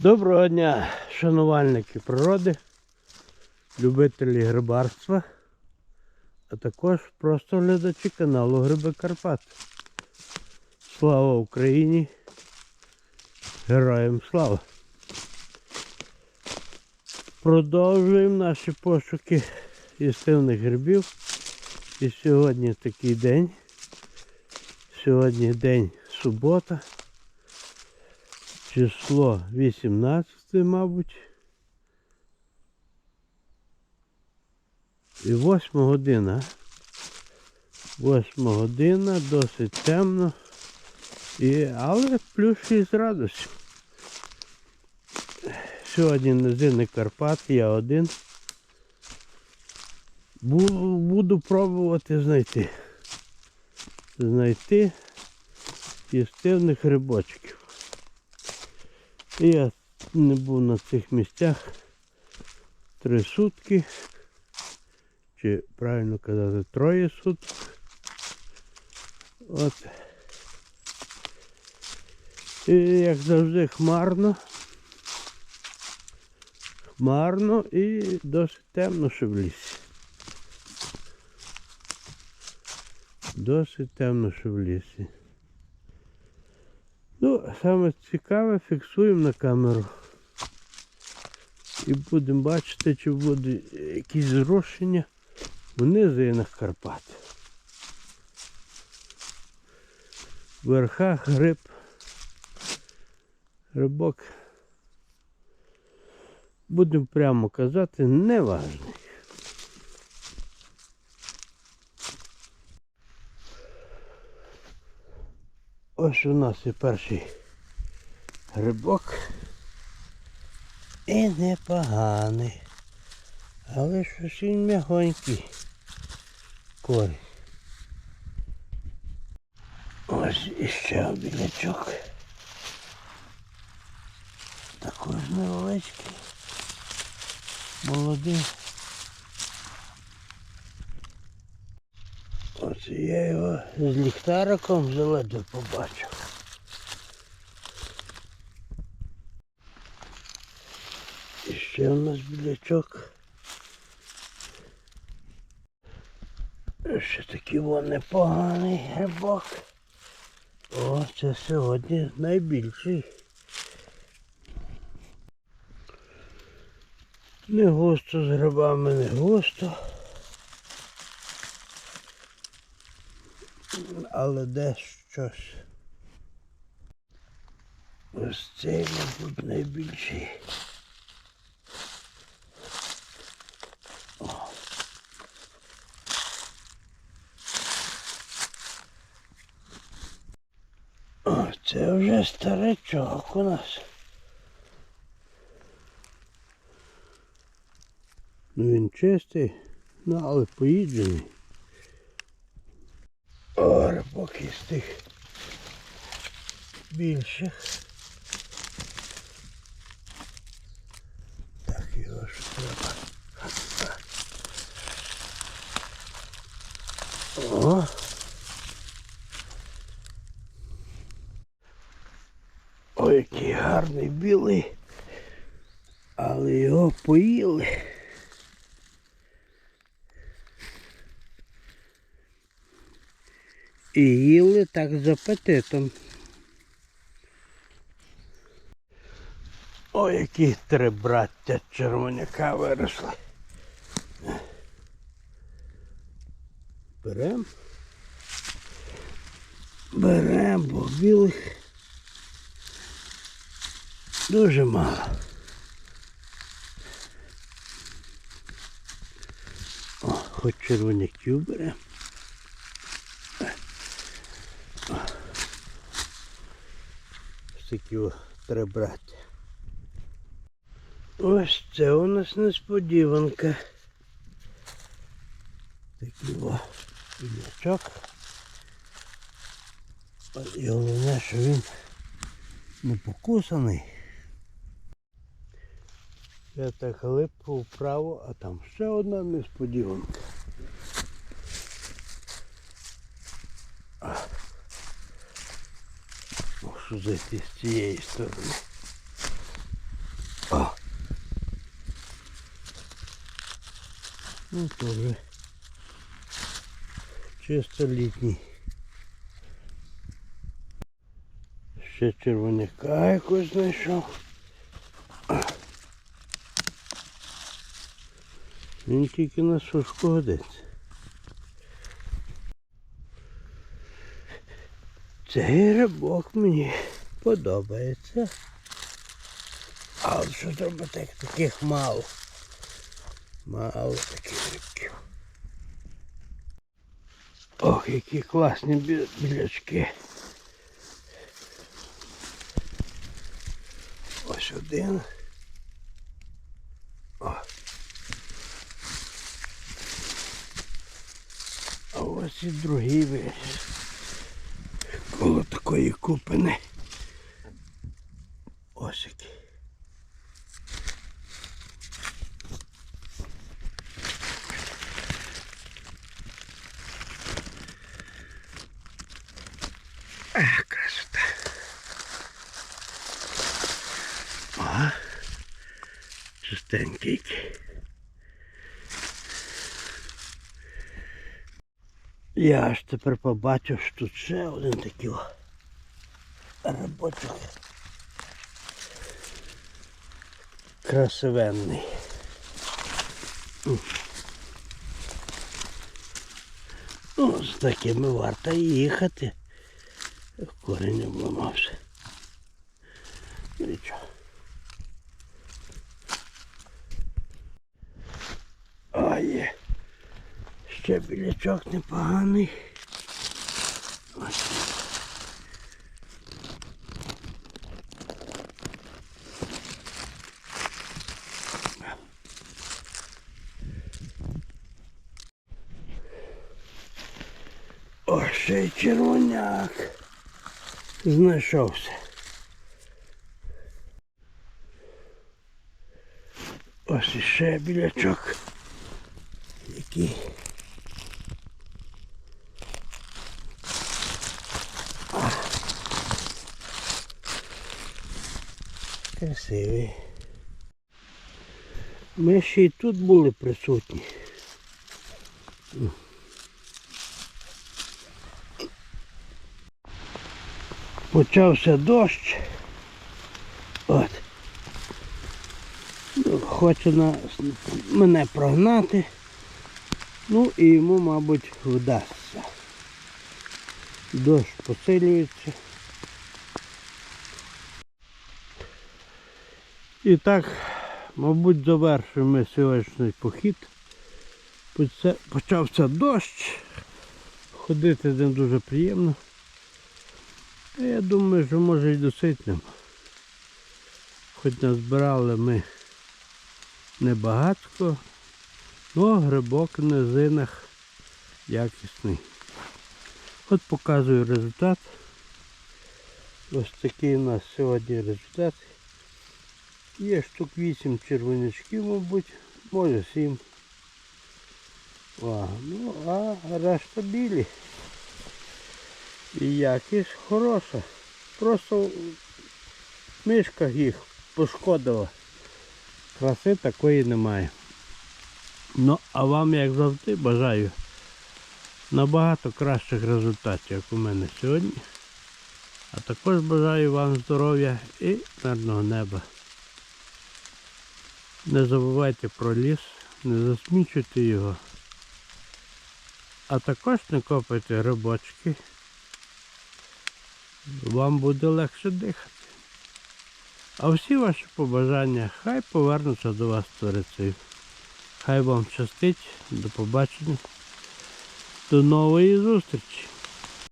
Доброго дня, шанувальники природи, любителі грибарства, а також просто глядачі каналу Гриби Карпат. Слава Україні! Героям слава! Продовжуємо наші пошуки істивних грибів. І сьогодні такий день. Сьогодні день субота. Число 18, мабуть. І 8 година. 8 година, досить темно. І, але плюс 6 градусів. Сьогодні низини Карпат, я один. Буду пробувати знайти. Знайти істивних рибочків. І я не був на цих місцях три сутки. Чи правильно казати, троє суток. От. І як завжди хмарно. Хмарно і досить темно ще в лісі. Досить темно ще в лісі. Ну, саме цікаве фіксуємо на камеру. І будемо бачити, чи буде якісь зрощення в низинах Карпат. В верхах гриб. Рибок. Будемо прямо казати, неважний. Ось у нас і перший грибок. І непоганий. Але щось він м'ягонький. Корінь. Ось іще білячок. Також невеличкий. Молодий. Ось я його з ліхтариком заледве побачив. І ще у нас білячок. Ще такий вон непоганий грибок. О, це сьогодні найбільший. Не густо з грибами, не густо. Але де щось. Ось цей, мабуть, найбільший. О, це вже старичок у нас. Ну він чистий, ну але поїджений. О, рибок із тих більших. Так його ж треба. О. Ой, який гарний білий. Але його поїли. І їли так з апетитом. Ой, які три браття червоняка виросли. Берем. Берем, бо білих дуже мало. О, хоч червоняків беремо. О, три браття. Ось це у нас несподіванка. Такий о білячок. І головне, що він не покусаний. Я так глибко вправо, а там ще одна несподіванка. зайти с цієї стороны. О. Ну тоже чисто літній. Ще червоняка якось знайшов. Він тільки на сушку годиться. Цей рибок мені подобається. Але що зробити, як таких мало. Мало таких рибків. Ох, які класні бі- білячки. Ось один. О. А ось і другий виліз. Коло такої купини. Ось який. Ах, красота. Я аж тепер побачив, що тут ще один такий о рибочок. Красивенний. Ну, з такими варто їхати. Корінь обламався. Нічого. А є. Ще білячок непоганий. О, ще й червоняк. Знайшовся. Ось іще білячок. Який. Красивий. Ми ще й тут були присутні. Почався дощ. От. Ну, Хоче нас, мене прогнати. Ну і йому, мабуть, вдасться. Дощ посилюється. І так, мабуть, завершуємо ми сьогоднішній похід. Почався дощ. Ходити не дуже приємно. Я думаю, що може й досить Хоч назбирали ми небагатько, але грибок в низинах якісний. От показую результат. Ось такий у нас сьогодні результат. Є штук 8 червонячків, мабуть, може 7. А, ну, а решта білі. І якість хороша. Просто в мишках їх пошкодила. Краси такої немає. Ну, а вам, як завжди, бажаю набагато кращих результатів, як у мене сьогодні. А також бажаю вам здоров'я і мирного неба. Не забувайте про ліс, не засмічуйте його. А також не копайте грибочки. Вам буде легше дихати. А всі ваші побажання хай повернуться до вас сторицею. Хай вам щастить. До побачення. До нової зустрічі.